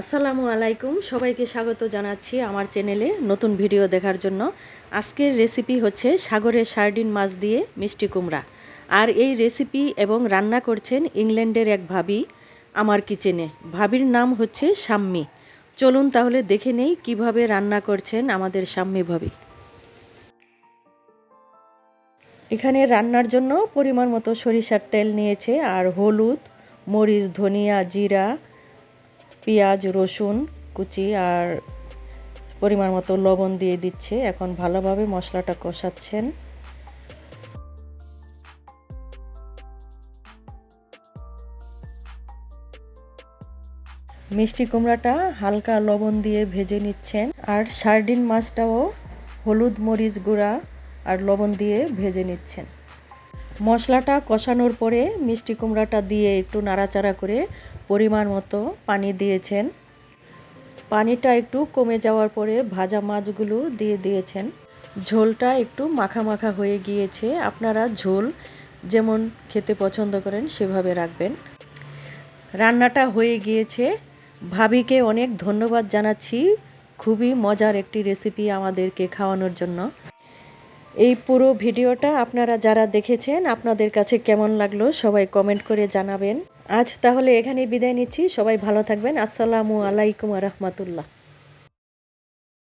আসসালামু আলাইকুম। সবাইকে স্বাগত জানাচ্ছি আমার চ্যানেলে নতুন ভিডিও দেখার জন্য। আজকের রেসিপি হচ্ছে সাগরের সার্ডিন মাছ দিয়ে মিষ্টি কুমড়া। আর এই রেসিপি এবং রান্না করছেন ইংল্যান্ডের এক ভাবি আমার কিচেনে। ভাবির নাম হচ্ছে সাম্মি চলুন তাহলে দেখে নেই কীভাবে রান্না করছেন আমাদের সাম্মি ভাবি। এখানে রান্নার জন্য পরিমাণ মতো সরিষার তেল নিয়েছে আর হলুদ, মরিচ, ধনিয়া, জিরা পেঁয়াজ, রসুন, কুচি আর পরিমাণ মতো লবণ দিয়ে দিচ্ছে। এখন ভালোভাবে মশলাটা কষাচ্ছেন। মিষ্টি কুমড়াটা হালকা লবণ দিয়ে ভেজে নিচ্ছেন। আর সার্ডিন মাছটাও হলুদ মরিচ গুঁড়া আর লবণ দিয়ে ভেজে নিচ্ছেন। মশলাটা কষানোর পরে মিষ্টি কুমড়াটা দিয়ে একটু নাড়াচাড়া করে পরিমাণ মতো পানি দিয়েছেন। পানিটা একটু কমে যাওয়ার পরে ভাজা মাছগুলো দিয়ে দিয়েছেন। ঝোলটা একটু মাখা মাখা হয়ে গিয়েছে। আপনারা ঝোল যেমন খেতে পছন্দ করেন সেভাবে রাখবেন। রান্নাটা হয়ে গিয়েছে। ভাবিকে অনেক ধন্যবাদ জানাচ্ছি। খুবই মজার একটি রেসিপি আমাদেরকে খাওয়ানোর জন্য। এই পুরো ভিডিওটা আপনারা যারা দেখেছেন, আপনাদের কাছে কেমন লাগল সবাই কমেন্ট করে জানাবেন। আজ তাহলে এখানে বিদায় নিচ্ছি। সবাই ভালো থাকবেন। আসসালামু আলাইকুম রহমতুল্লাহ।